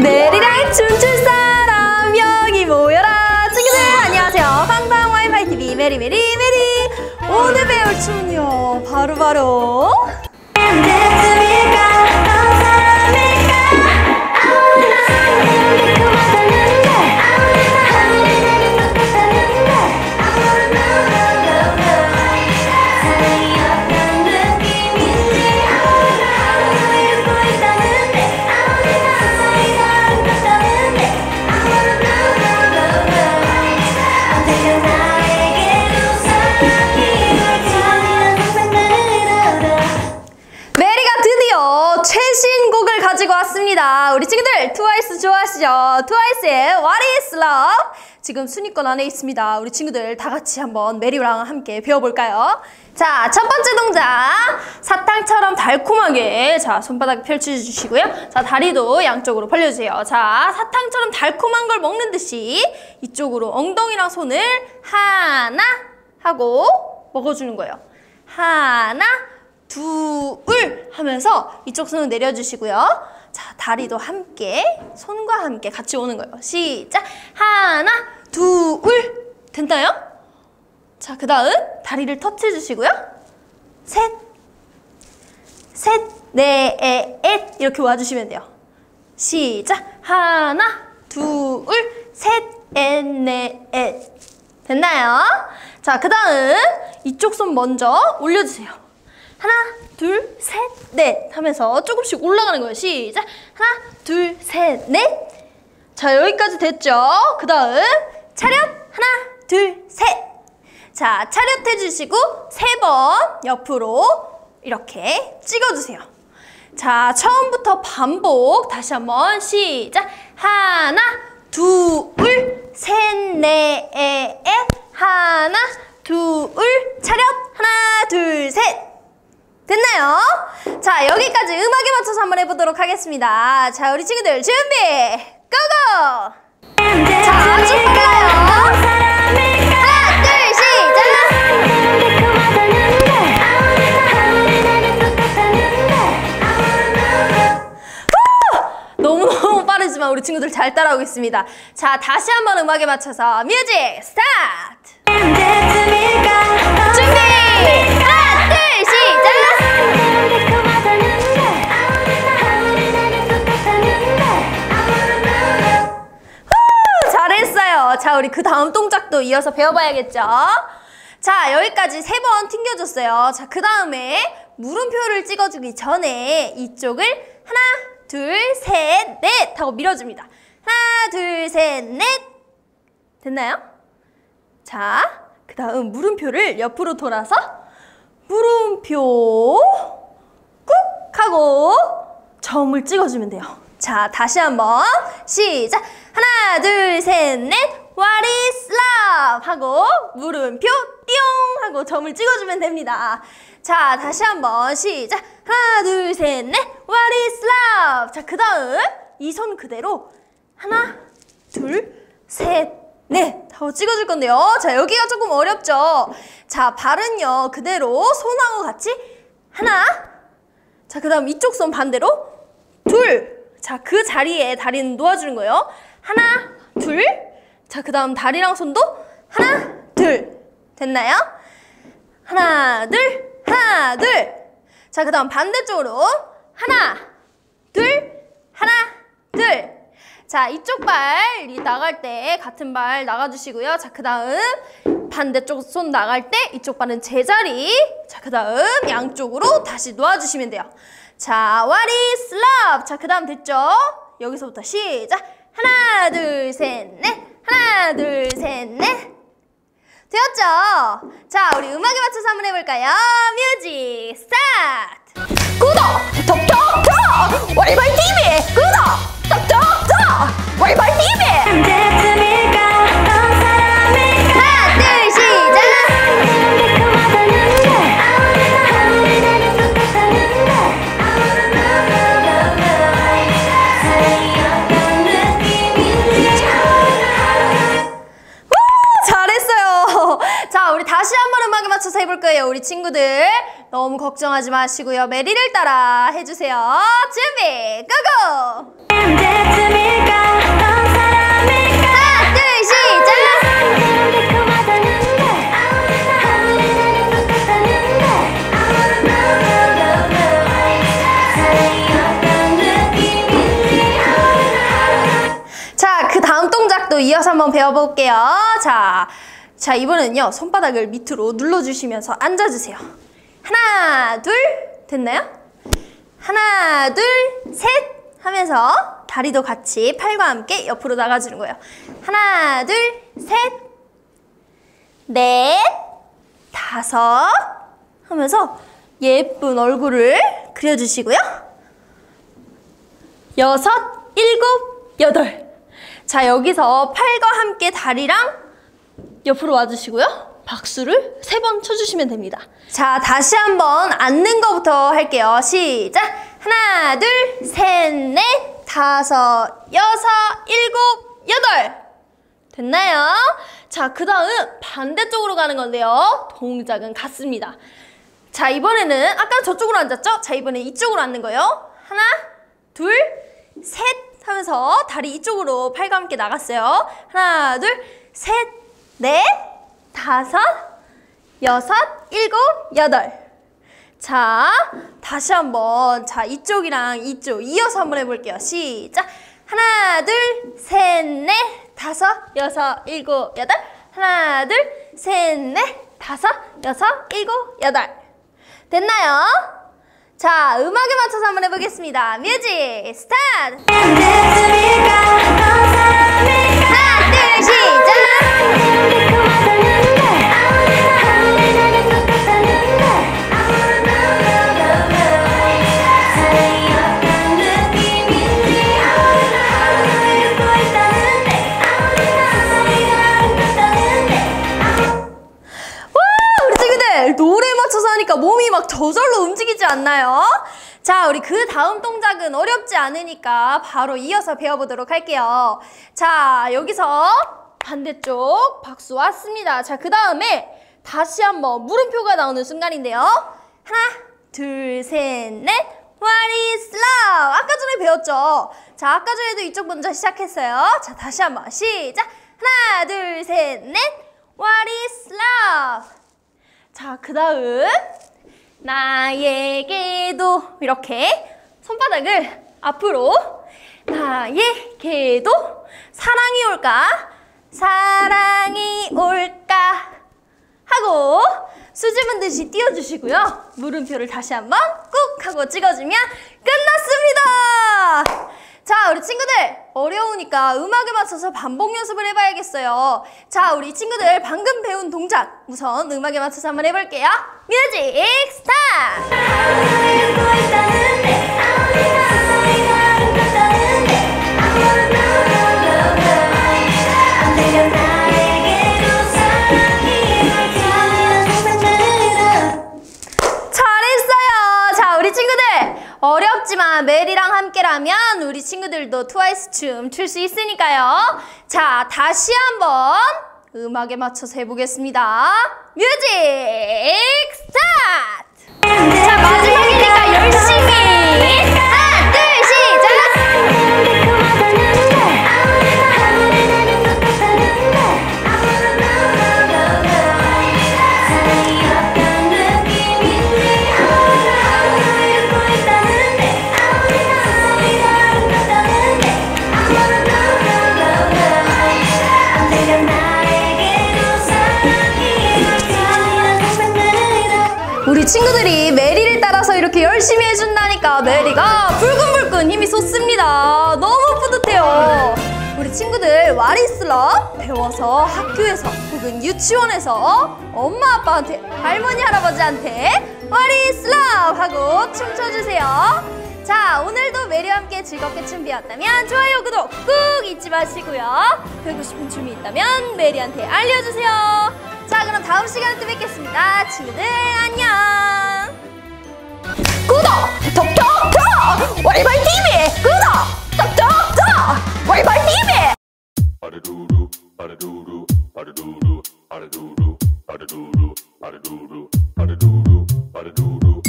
메리랑 춤출 사람 여기 모여라. 친구들 안녕하세요. 빵빵 와이파이 TV 메리 메리 메리. 오늘 배울 춤은요 바로 바로 트와이스 좋아하시죠? 트와이스의 What is Love? 지금 순위권 안에 있습니다. 우리 친구들 다 같이 한번 메리랑 함께 배워볼까요? 자, 첫 번째 동작. 사탕처럼 달콤하게. 자 손바닥 펼쳐주시고요. 자 다리도 양쪽으로 벌려주세요. 자 사탕처럼 달콤한 걸 먹는 듯이 이쪽으로 엉덩이랑 손을 하나 하고 먹어주는 거예요. 하나 둘 하면서 이쪽 손을 내려주시고요. 자, 다리도 함께 손과 함께 같이 오는 거예요. 시작. 하나, 둘. 됐나요? 자, 그 다음 다리를 터치해 주시고요. 셋, 셋, 넷, 넷 이렇게 와주시면 돼요. 시작. 하나, 둘, 셋, 넷, 넷, 넷. 됐나요? 자, 그 다음 이쪽 손 먼저 올려주세요. 하나, 둘, 셋, 넷 하면서 조금씩 올라가는 거예요. 시작. 하나, 둘, 셋, 넷. 자, 여기까지 됐죠? 그 다음 차렷. 하나, 둘, 셋. 자, 차렷 해주시고 세 번 옆으로 이렇게 찍어주세요. 자, 처음부터 반복 다시 한번 시작. 하나, 둘, 셋, 넷, 넷. 하나, 둘, 차렷. 하나, 둘, 셋. 됐나요? 자, 여기까지 음악에 맞춰서 한번 해보도록 하겠습니다. 자, 우리 친구들 준비! 고고! 자, 출발해요! 하나, 둘, 시작! 너무너무 빠르지만 우리 친구들 잘 따라오고 있습니다. 자, 다시 한번 음악에 맞춰서 뮤직 스타트! 자, 우리 그 다음 동작도 이어서 배워봐야겠죠? 자, 여기까지 세 번 튕겨줬어요. 자, 그 다음에 물음표를 찍어주기 전에 이쪽을 하나, 둘, 셋, 넷 하고 밀어줍니다. 하나, 둘, 셋, 넷. 됐나요? 자, 그 다음 물음표를 옆으로 돌아서 물음표 꾹 하고 점을 찍어주면 돼요. 자, 다시 한번 시작. 하나, 둘, 셋, 넷. What is love? 하고 물음표 띠용 하고 점을 찍어주면 됩니다. 자, 다시 한번 시작. 하나, 둘, 셋, 넷. What is love? 자, 그 다음 이 손 그대로 하나, 둘, 셋, 넷 하고 찍어줄 건데요. 자, 여기가 조금 어렵죠? 자, 발은요, 그대로 손하고 같이 하나. 자, 그 다음 이쪽 손 반대로 둘. 자, 그 자리에 다리는 놓아주는 거예요. 하나, 둘. 자, 그 다음 다리랑 손도 하나, 둘. 됐나요? 하나, 둘, 하나, 둘. 자, 그 다음 반대쪽으로 하나, 둘, 하나, 둘. 자, 이쪽 발이 나갈 때 같은 발 나가주시고요. 자, 그 다음 반대쪽 손 나갈 때 이쪽 발은 제자리. 자, 그 다음 양쪽으로 다시 놓아주시면 돼요. 자, what is love? 자, 그 다음 됐죠? 여기서부터 시작. 하나, 둘, 셋, 넷. 하나, 둘, 셋, 넷. 되었죠? 자, 우리 음악에 맞춰서 한번 해볼까요? 뮤직 스타트! 구독! 톡톡톡! 월발 TV! 구독! 톡톡톡! 월발 TV! 너무 걱정하지 마시고요. 메리를 따라 해주세요. 준비, 고고! 하나, 둘, 시작! 또 그 이어서 한번 배워볼게요. 자, 자 이번에는요 손바닥을 밑으로 눌러주시면서 앉아주세요. 하나, 둘, 됐나요? 하나, 둘, 셋 하면서 다리도 같이 팔과 함께 옆으로 나가주는 거예요. 하나, 둘, 셋, 넷, 다섯 하면서 예쁜 얼굴을 그려주시고요. 여섯, 일곱, 여덟. 자, 여기서 팔과 함께 다리랑 옆으로 와주시고요. 박수를 세 번 쳐주시면 됩니다. 자, 다시 한번 앉는 거부터 할게요. 시작! 하나, 둘, 셋, 넷, 다섯, 여섯, 일곱, 여덟. 됐나요? 자, 그 다음 반대쪽으로 가는 건데요. 동작은 같습니다. 자, 이번에는 아까 저쪽으로 앉았죠? 자, 이번에 이쪽으로 앉는 거예요. 하나, 둘, 셋 하면서 다리 이쪽으로 팔과 함께 나갔어요. 하나, 둘, 셋, 넷, 다섯, 여섯, 일곱, 여덟. 자, 다시 한번. 자, 이쪽이랑 이쪽 이어서 한번 해볼게요. 시작. 하나, 둘, 셋, 넷, 다섯, 여섯, 일곱, 여덟. 하나, 둘, 셋, 넷, 다섯, 여섯, 일곱, 여덟. 됐나요? 자, 음악에 맞춰서 한번 해보겠습니다. 뮤직 스타트! 저절로 움직이지 않나요? 자, 우리 그 다음 동작은 어렵지 않으니까 바로 이어서 배워보도록 할게요. 자, 여기서 반대쪽 박수 왔습니다. 자, 그 다음에 다시 한번 물음표가 나오는 순간인데요. 하나, 둘, 셋, 넷. What is love? 아까 전에 배웠죠? 자, 아까 전에도 이쪽 먼저 시작했어요. 자, 다시 한번 시작. 하나, 둘, 셋, 넷. What is love? 자, 그 다음 나에게도 이렇게 손바닥을 앞으로 나에게도 사랑이 올까? 사랑이 올까? 하고 수줍은 듯이 띄워주시고요. 물음표를 다시 한번 꾹 하고 찍어주면 끝났습니다. 자, 우리 친구들 어려우니까 음악에 맞춰서 반복 연습을 해봐야겠어요. 자, 우리 친구들 방금 배운 동작 우선 음악에 맞춰서 한번 해볼게요. 뮤직 스타 우리 친구들 어렵지만 멜이랑 함께라면 우리 친구들도 트와이스 춤 출 수 있으니까요. 자, 다시 한번 음악에 맞춰서 해보겠습니다. 뮤직 스타트! 자, 마지막이니까 열심히 우리 친구들이 메리를 따라서 이렇게 열심히 해준다니까 메리가 불끈불끈 힘이 솟습니다. 너무 뿌듯해요. 우리 친구들 와리슬러 배워서 학교에서 혹은 유치원에서 엄마 아빠한테 할머니 할아버지한테 와리슬러 하고 춤춰주세요. 자 오늘도 메리와 함께 즐겁게 춤 배웠다면 좋아요 구독 꾹 잊지 마시고요. 배우고 싶은 춤이 있다면 메리한테 알려주세요. 자 그럼 다음 시간에 또 뵙겠습니다. 친구들 안녕. 구독 톡톡톡 와이바이 TV 구독 톡톡톡 와이바이 TV. 바르두루 바르두루 바르두루 바르두루 바르두루 바르두루 바르두루 바르두루